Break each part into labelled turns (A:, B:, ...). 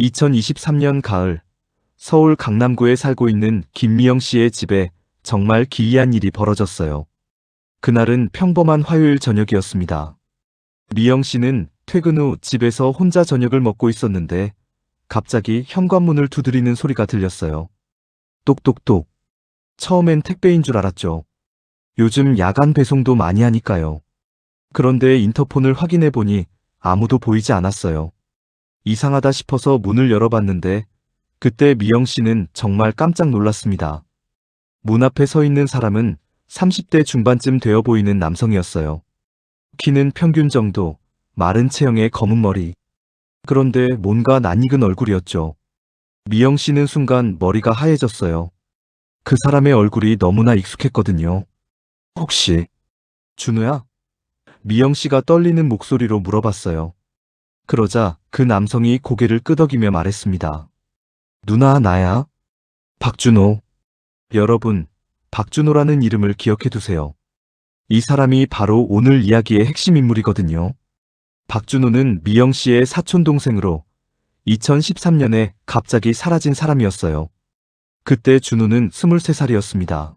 A: 2023년 가을 서울 강남구에 살고 있는 김미영 씨의 집에 정말 기이한 일이 벌어졌어요. 그날은 평범한 화요일 저녁이었습니다. 미영 씨는 퇴근 후 집에서 혼자 저녁을 먹고 있었는데 갑자기 현관문을 두드리는 소리가 들렸어요. 똑똑똑. 처음엔 택배인 줄 알았죠. 요즘 야간 배송도 많이 하니까요. 그런데 인터폰을 확인해 보니 아무도 보이지 않았어요. 이상하다 싶어서 문을 열어봤는데 그때 미영 씨는 정말 깜짝 놀랐습니다. 문 앞에 서 있는 사람은 30대 중반쯤 되어 보이는 남성이었어요. 키는 평균 정도, 마른 체형의 검은 머리. 그런데 뭔가 낯익은 얼굴이었죠. 미영 씨는 순간 머리가 하얘졌어요. 그 사람의 얼굴이 너무나 익숙했거든요. 혹시 준우야? 미영 씨가 떨리는 목소리로 물어봤어요. 그러자 그 남성이 고개를 끄덕이며 말했습니다. 누나 나야? 박준호. 여러분, 박준호라는 이름을 기억해 두세요. 이 사람이 바로 오늘 이야기의 핵심 인물이거든요. 박준호는 미영 씨의 사촌 동생으로 2013년에 갑자기 사라진 사람이었어요. 그때 준호는 23살이었습니다.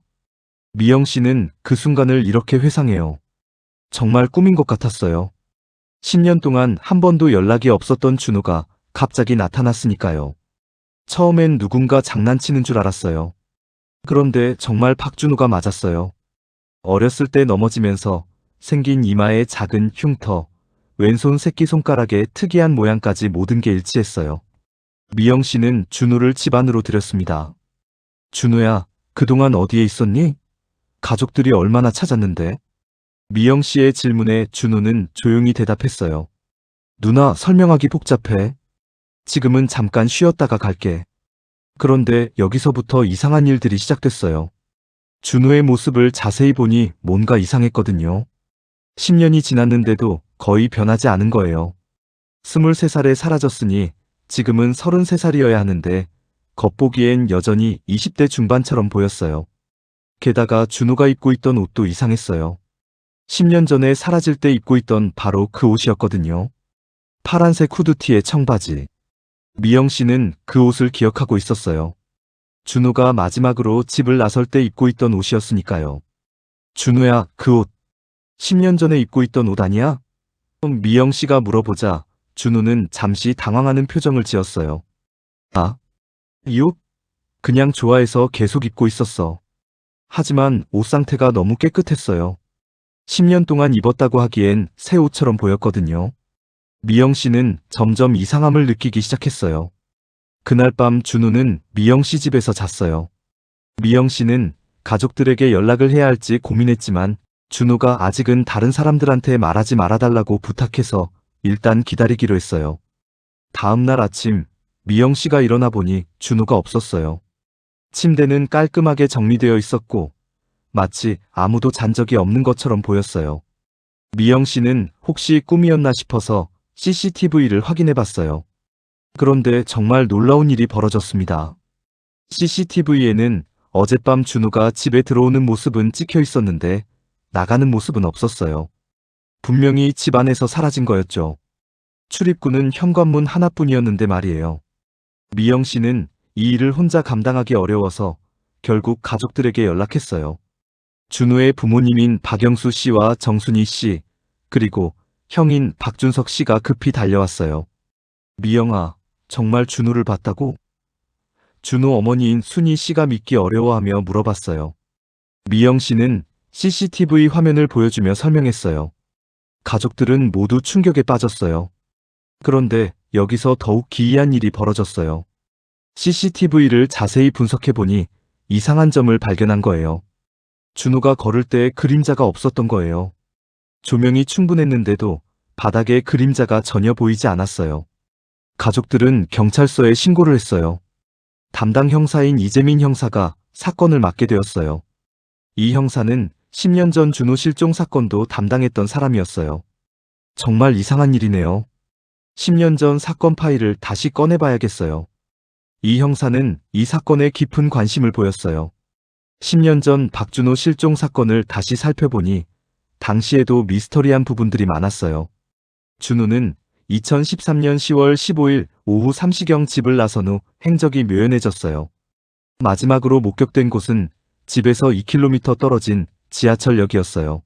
A: 미영 씨는 그 순간을 이렇게 회상해요. 정말 꿈인 것 같았어요. 10년 동안 한 번도 연락이 없었던 준호가 갑자기 나타났으니까요. 처음엔 누군가 장난치는 줄 알았어요. 그런데 정말 박준호가 맞았어요. 어렸을 때 넘어지면서 생긴 이마에 작은 흉터, 왼손 새끼손가락에 특이한 모양까지 모든 게 일치했어요. 미영 씨는 준호를 집 안으로 들였습니다. 준호야, 그동안 어디에 있었니? 가족들이 얼마나 찾았는데? 미영 씨의 질문에 준호는 조용히 대답했어요. 누나 설명하기 복잡해. 지금은 잠깐 쉬었다가 갈게. 그런데 여기서부터 이상한 일들이 시작됐어요. 준호의 모습을 자세히 보니 뭔가 이상했거든요. 10년이 지났는데도 거의 변하지 않은 거예요. 23살에 사라졌으니 지금은 33살이어야 하는데 겉보기엔 여전히 20대 중반처럼 보였어요. 게다가 준호가 입고 있던 옷도 이상했어요. 10년 전에 사라질 때 입고 있던 바로 그 옷이었거든요. 파란색 후드티에 청바지. 미영 씨는 그 옷을 기억하고 있었어요. 준호가 마지막으로 집을 나설 때 입고 있던 옷이었으니까요. 준호야, 그 옷. 10년 전에 입고 있던 옷 아니야? 미영 씨가 물어보자 준호는 잠시 당황하는 표정을 지었어요. 아? 이 옷? 그냥 좋아해서 계속 입고 있었어. 하지만 옷 상태가 너무 깨끗했어요. 10년 동안 입었다고 하기엔 새 옷처럼 보였거든요. 미영 씨는 점점 이상함을 느끼기 시작했어요. 그날 밤 준우는 미영 씨 집에서 잤어요. 미영 씨는 가족들에게 연락을 해야 할지 고민했지만 준우가 아직은 다른 사람들한테 말하지 말아달라고 부탁해서 일단 기다리기로 했어요. 다음 날 아침 미영 씨가 일어나 보니 준우가 없었어요. 침대는 깔끔하게 정리되어 있었고 마치 아무도 잔 적이 없는 것처럼 보였어요. 미영 씨는 혹시 꿈이었나 싶어서 CCTV를 확인해 봤어요. 그런데 정말 놀라운 일이 벌어졌습니다. CCTV에는 어젯밤 준우가 집에 들어오는 모습은 찍혀 있었는데 나가는 모습은 없었어요. 분명히 집 안에서 사라진 거였죠. 출입구는 현관문 하나뿐이었는데 말이에요. 미영 씨는 이 일을 혼자 감당하기 어려워서 결국 가족들에게 연락했어요. 준우의 부모님인 박영수 씨와 정순희 씨, 그리고 형인 박준석 씨가 급히 달려왔어요. 미영아, 정말 준우를 봤다고? 준우 어머니인 순희 씨가 믿기 어려워하며 물어봤어요. 미영 씨는 CCTV 화면을 보여주며 설명했어요. 가족들은 모두 충격에 빠졌어요. 그런데 여기서 더욱 기이한 일이 벌어졌어요. CCTV를 자세히 분석해보니 이상한 점을 발견한 거예요. 준호가 걸을 때 그림자가 없었던 거예요. 조명이 충분했는데도 바닥에 그림자가 전혀 보이지 않았어요. 가족들은 경찰서에 신고를 했어요. 담당 형사인 이재민 형사가 사건을 맡게 되었어요. 이 형사는 10년 전 준호 실종 사건도 담당했던 사람이었어요. 정말 이상한 일이네요. 10년 전 사건 파일을 다시 꺼내봐야겠어요. 이 형사는 이 사건에 깊은 관심을 보였어요. 10년 전 박준호 실종 사건을 다시 살펴보니 당시에도 미스터리한 부분들이 많았어요. 준호는 2013년 10월 15일 오후 3시경 집을 나선 후 행적이 묘연해졌어요. 마지막으로 목격된 곳은 집에서 2km 떨어진 지하철역이었어요.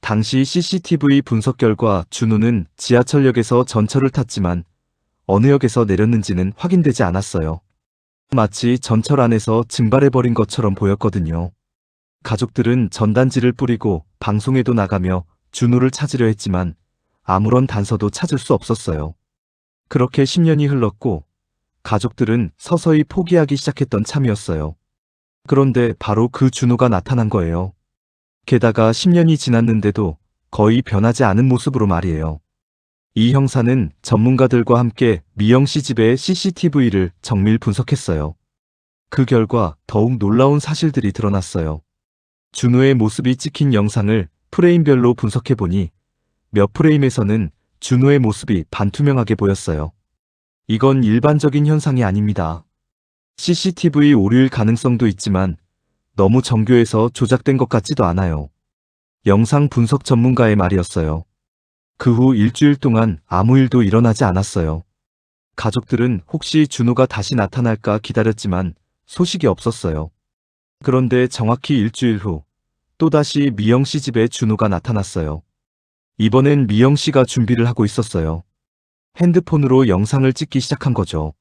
A: 당시 CCTV 분석 결과 준우는 지하철역에서 전철을 탔지만 어느 역에서 내렸는지는 확인되지 않았어요. 마치 전철 안에서 증발해버린 것처럼 보였거든요. 가족들은 전단지를 뿌리고 방송에도 나가며 준우를 찾으려 했지만 아무런 단서도 찾을 수 없었어요. 그렇게 10년이 흘렀고 가족들은 서서히 포기하기 시작했던 참이었어요. 그런데 바로 그 준우가 나타난 거예요. 게다가 10년이 지났는데도 거의 변하지 않은 모습으로 말이에요. 이 형사는 전문가들과 함께 미영 씨 집의 CCTV를 정밀 분석했어요. 그 결과 더욱 놀라운 사실들이 드러났어요. 준우의 모습이 찍힌 영상을 프레임별로 분석해보니 몇 프레임에서는 준우의 모습이 반투명하게 보였어요. 이건 일반적인 현상이 아닙니다. CCTV 오류일 가능성도 있지만 너무 정교해서 조작된 것 같지도 않아요. 영상 분석 전문가의 말이었어요. 그 후 일주일 동안 아무 일도 일어나지 않았어요. 가족들은 혹시 준호가 다시 나타날까 기다렸지만 소식이 없었어요. 그런데 정확히 일주일 후 또다시 미영 씨 집에 준호가 나타났어요. 이번엔 미영 씨가 준비를 하고 있었어요. 핸드폰으로 영상을 찍기 시작한 거죠.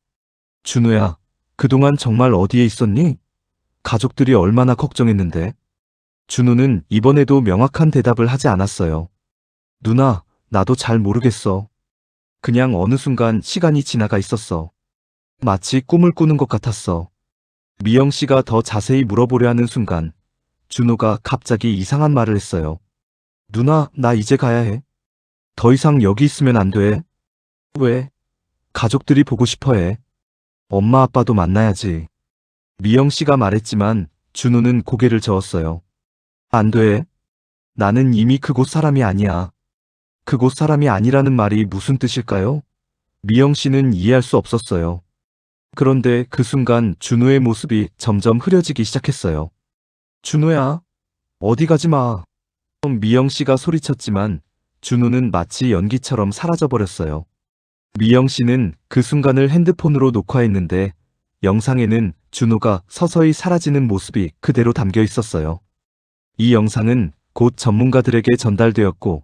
A: 준호야, 그동안 정말 어디에 있었니? 가족들이 얼마나 걱정했는데. 준호는 이번에도 명확한 대답을 하지 않았어요. 누나, 나도 잘 모르겠어. 그냥 어느 순간 시간이 지나가 있었어. 마치 꿈을 꾸는 것 같았어. 미영 씨가 더 자세히 물어보려 하는 순간, 준호가 갑자기 이상한 말을 했어요. 누나, 나 이제 가야 해. 더 이상 여기 있으면 안 돼. 왜? 가족들이 보고 싶어 해. 엄마 아빠도 만나야지. 미영 씨가 말했지만 준호는 고개를 저었어요. 안 돼. 나는 이미 그곳 사람이 아니야. 그곳 사람이 아니라는 말이 무슨 뜻일까요? 미영 씨는 이해할 수 없었어요. 그런데 그 순간 준호의 모습이 점점 흐려지기 시작했어요. 준호야, 어디 가지 마. 미영 씨가 소리쳤지만 준호는 마치 연기처럼 사라져버렸어요. 미영 씨는 그 순간을 핸드폰으로 녹화했는데 영상에는 준호가 서서히 사라지는 모습이 그대로 담겨 있었어요. 이 영상은 곧 전문가들에게 전달되었고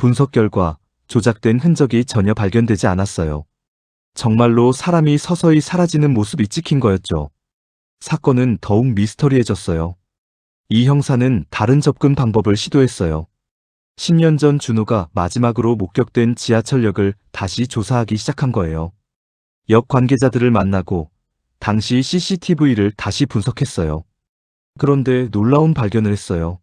A: 분석 결과 조작된 흔적이 전혀 발견되지 않았어요. 정말로 사람이 서서히 사라지는 모습이 찍힌 거였죠. 사건은 더욱 미스터리해졌어요. 이 형사는 다른 접근 방법을 시도했어요. 10년 전 준호가 마지막으로 목격된 지하철역을 다시 조사하기 시작한 거예요. 역 관계자들을 만나고 당시 CCTV를 다시 분석했어요. 그런데 놀라운 발견을 했어요.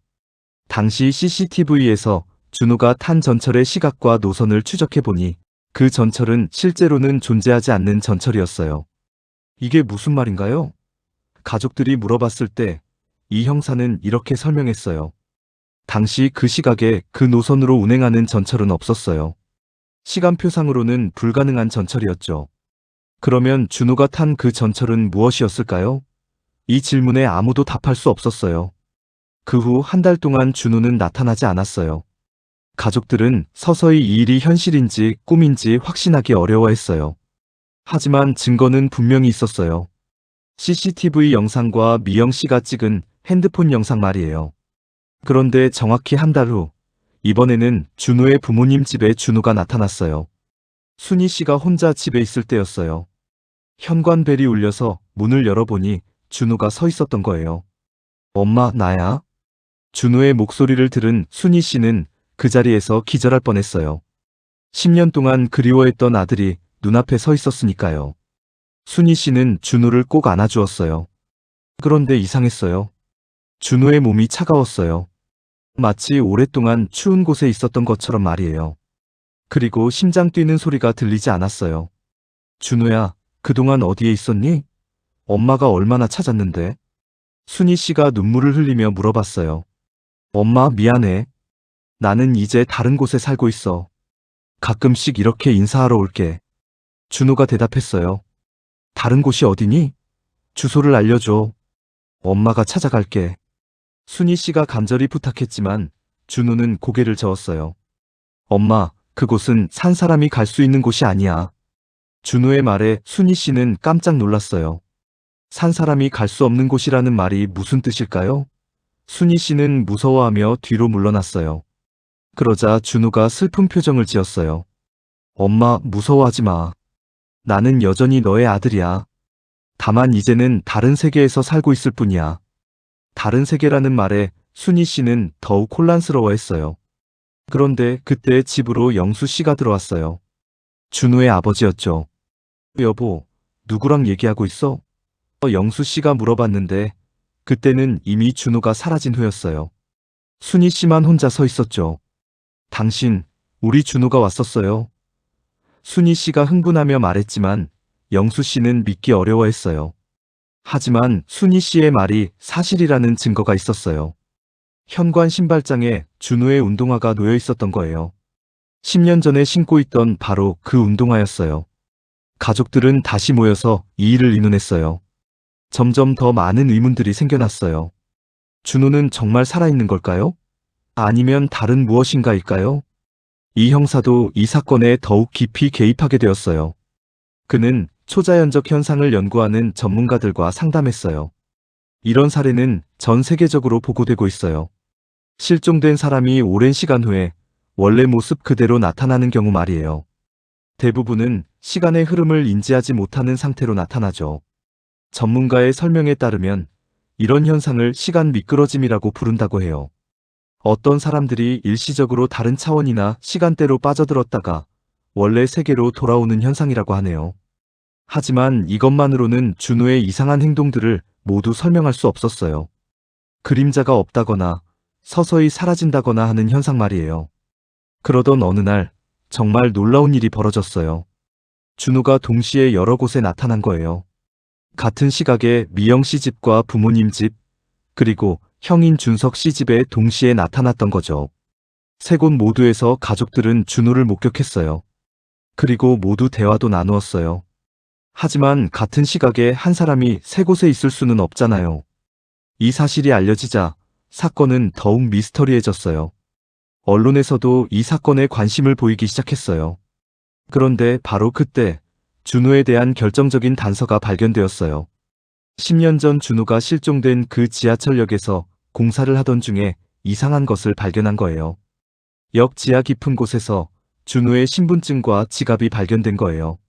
A: 당시 CCTV에서 준호가 탄 전철의 시각과 노선을 추적해보니 그 전철은 실제로는 존재하지 않는 전철이었어요. 이게 무슨 말인가요? 가족들이 물어봤을 때 이 형사는 이렇게 설명했어요. 당시 그 시각에 그 노선으로 운행하는 전철은 없었어요. 시간표상으로는 불가능한 전철이었죠. 그러면 준호가 탄 그 전철은 무엇이었을까요? 이 질문에 아무도 답할 수 없었어요. 그 후 한 달 동안 준호는 나타나지 않았어요. 가족들은 서서히 이 일이 현실인지 꿈인지 확신하기 어려워했어요. 하지만 증거는 분명히 있었어요. CCTV 영상과 미영 씨가 찍은 핸드폰 영상 말이에요. 그런데 정확히 한 달 후, 이번에는 준호의 부모님 집에 준호가 나타났어요. 순희 씨가 혼자 집에 있을 때였어요. 현관벨이 울려서 문을 열어보니 준호가 서 있었던 거예요. 엄마, 나야? 준호의 목소리를 들은 순희 씨는 그 자리에서 기절할 뻔했어요. 10년 동안 그리워했던 아들이 눈앞에 서 있었으니까요. 순희 씨는 준호를 꼭 안아주었어요. 그런데 이상했어요. 준호의 몸이 차가웠어요. 마치 오랫동안 추운 곳에 있었던 것처럼 말이에요. 그리고 심장 뛰는 소리가 들리지 않았어요. 준호야, 그동안 어디에 있었니? 엄마가 얼마나 찾았는데? 순희 씨가 눈물을 흘리며 물어봤어요. 엄마, 미안해. 나는 이제 다른 곳에 살고 있어. 가끔씩 이렇게 인사하러 올게. 준호가 대답했어요. 다른 곳이 어디니? 주소를 알려줘. 엄마가 찾아갈게. 순희 씨가 간절히 부탁했지만 준호는 고개를 저었어요. 엄마, 그곳은 산 사람이 갈 수 있는 곳이 아니야. 준호의 말에 순희 씨는 깜짝 놀랐어요. 산 사람이 갈 수 없는 곳이라는 말이 무슨 뜻일까요? 순희 씨는 무서워하며 뒤로 물러났어요. 그러자 준호가 슬픈 표정을 지었어요. 엄마, 무서워하지 마. 나는 여전히 너의 아들이야. 다만 이제는 다른 세계에서 살고 있을 뿐이야. 다른 세계라는 말에 순희 씨는 더욱 혼란스러워했어요. 그런데 그때 집으로 영수 씨가 들어왔어요. 준우의 아버지였죠. 여보, 누구랑 얘기하고 있어? 어, 영수 씨가 물어봤는데 그때는 이미 준우가 사라진 후였어요. 순희 씨만 혼자 서 있었죠. 당신, 우리 준우가 왔었어요. 순희 씨가 흥분하며 말했지만 영수 씨는 믿기 어려워했어요. 하지만 순희 씨의 말이 사실이라는 증거가 있었어요. 현관 신발장에 준우의 운동화가 놓여 있었던 거예요. 10년 전에 신고 있던 바로 그 운동화였어요. 가족들은 다시 모여서 이 일을 의논했어요. 점점 더 많은 의문들이 생겨났어요. 준우는 정말 살아있는 걸까요? 아니면 다른 무엇인가일까요? 이 형사도 이 사건에 더욱 깊이 개입하게 되었어요. 그는 초자연적 현상을 연구하는 전문가들과 상담했어요. 이런 사례는 전 세계적으로 보고되고 있어요. 실종된 사람이 오랜 시간 후에 원래 모습 그대로 나타나는 경우 말이에요. 대부분은 시간의 흐름을 인지하지 못하는 상태로 나타나죠. 전문가의 설명에 따르면 이런 현상을 시간 미끄러짐이라고 부른다고 해요. 어떤 사람들이 일시적으로 다른 차원이나 시간대로 빠져들었다가 원래 세계로 돌아오는 현상이라고 하네요. 하지만 이것만으로는 준우의 이상한 행동들을 모두 설명할 수 없었어요. 그림자가 없다거나 서서히 사라진다거나 하는 현상 말이에요. 그러던 어느 날 정말 놀라운 일이 벌어졌어요. 준우가 동시에 여러 곳에 나타난 거예요. 같은 시각에 미영 씨 집과 부모님 집, 그리고 형인 준석 씨 집에 동시에 나타났던 거죠. 세 곳 모두에서 가족들은 준우를 목격했어요. 그리고 모두 대화도 나누었어요. 하지만 같은 시각에 한 사람이 세 곳에 있을 수는 없잖아요. 이 사실이 알려지자 사건은 더욱 미스터리해졌어요. 언론에서도 이 사건에 관심을 보이기 시작했어요. 그런데 바로 그때 준우에 대한 결정적인 단서가 발견되었어요. 10년 전 준우가 실종된 그 지하철역에서 공사를 하던 중에 이상한 것을 발견한 거예요. 역 지하 깊은 곳에서 준우의 신분증과 지갑이 발견된 거예요.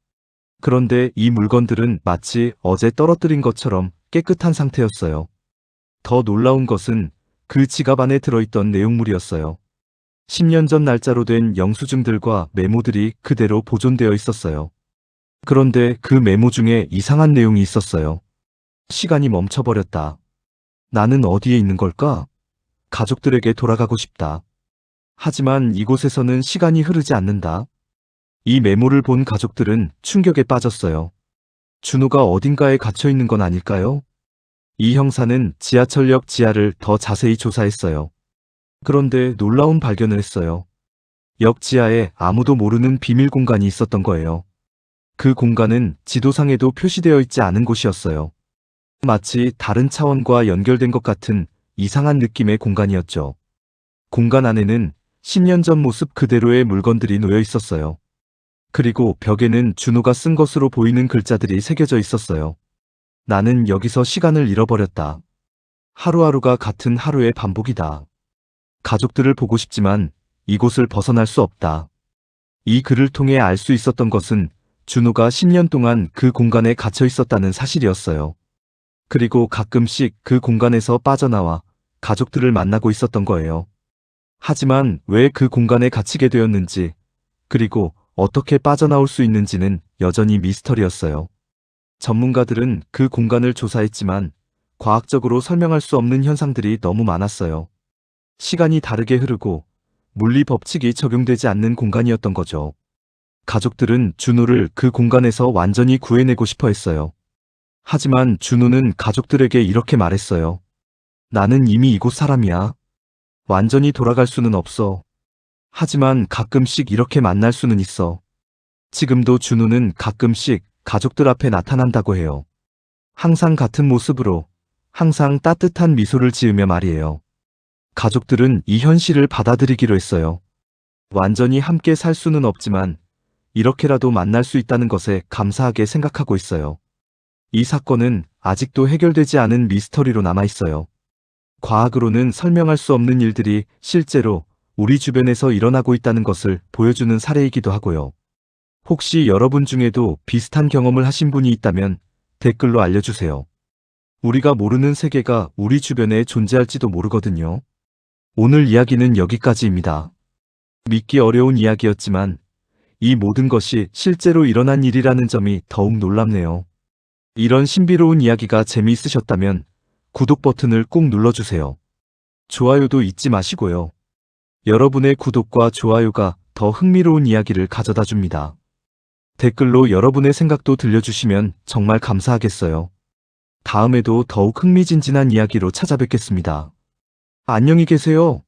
A: 그런데 이 물건들은 마치 어제 떨어뜨린 것처럼 깨끗한 상태였어요. 더 놀라운 것은 그 지갑 안에 들어있던 내용물이었어요. 10년 전 날짜로 된 영수증들과 메모들이 그대로 보존되어 있었어요. 그런데 그 메모 중에 이상한 내용이 있었어요. 시간이 멈춰버렸다. 나는 어디에 있는 걸까? 가족들에게 돌아가고 싶다. 하지만 이곳에서는 시간이 흐르지 않는다. 이 메모를 본 가족들은 충격에 빠졌어요. 준호가 어딘가에 갇혀 있는 건 아닐까요? 이 형사는 지하철역 지하를 더 자세히 조사했어요. 그런데 놀라운 발견을 했어요. 역 지하에 아무도 모르는 비밀 공간이 있었던 거예요. 그 공간은 지도상에도 표시되어 있지 않은 곳이었어요. 마치 다른 차원과 연결된 것 같은 이상한 느낌의 공간이었죠. 공간 안에는 10년 전 모습 그대로의 물건들이 놓여 있었어요. 그리고 벽에는 준호가 쓴 것으로 보이는 글자들이 새겨져 있었어요. 나는 여기서 시간을 잃어버렸다. 하루하루가 같은 하루의 반복이다. 가족들을 보고 싶지만 이곳을 벗어날 수 없다. 이 글을 통해 알 수 있었던 것은 준호가 10년 동안 그 공간에 갇혀 있었다는 사실이었어요. 그리고 가끔씩 그 공간에서 빠져나와 가족들을 만나고 있었던 거예요. 하지만 왜 그 공간에 갇히게 되었는지, 그리고 어떻게 빠져나올 수 있는지는 여전히 미스터리였어요. 전문가들은 그 공간을 조사했지만 과학적으로 설명할 수 없는 현상들이 너무 많았어요. 시간이 다르게 흐르고 물리 법칙이 적용되지 않는 공간이었던 거죠. 가족들은 준우를 그 공간에서 완전히 구해내고 싶어 했어요. 하지만 준우는 가족들에게 이렇게 말했어요. 나는 이미 이곳 사람이야. 완전히 돌아갈 수는 없어. 하지만 가끔씩 이렇게 만날 수는 있어. 지금도 준우는 가끔씩 가족들 앞에 나타난다고 해요. 항상 같은 모습으로, 항상 따뜻한 미소를 지으며 말이에요. 가족들은 이 현실을 받아들이기로 했어요. 완전히 함께 살 수는 없지만 이렇게라도 만날 수 있다는 것에 감사하게 생각하고 있어요. 이 사건은 아직도 해결되지 않은 미스터리로 남아 있어요. 과학으로는 설명할 수 없는 일들이 실제로 우리 주변에서 일어나고 있다는 것을 보여주는 사례이기도 하고요. 혹시 여러분 중에도 비슷한 경험을 하신 분이 있다면 댓글로 알려주세요. 우리가 모르는 세계가 우리 주변에 존재할지도 모르거든요. 오늘 이야기는 여기까지입니다. 믿기 어려운 이야기였지만 이 모든 것이 실제로 일어난 일이라는 점이 더욱 놀랍네요. 이런 신비로운 이야기가 재미있으셨다면 구독 버튼을 꼭 눌러주세요. 좋아요도 잊지 마시고요. 여러분의 구독과 좋아요가 더 흥미로운 이야기를 가져다 줍니다. 댓글로 여러분의 생각도 들려주시면 정말 감사하겠어요. 다음에도 더욱 흥미진진한 이야기로 찾아뵙겠습니다. 안녕히 계세요.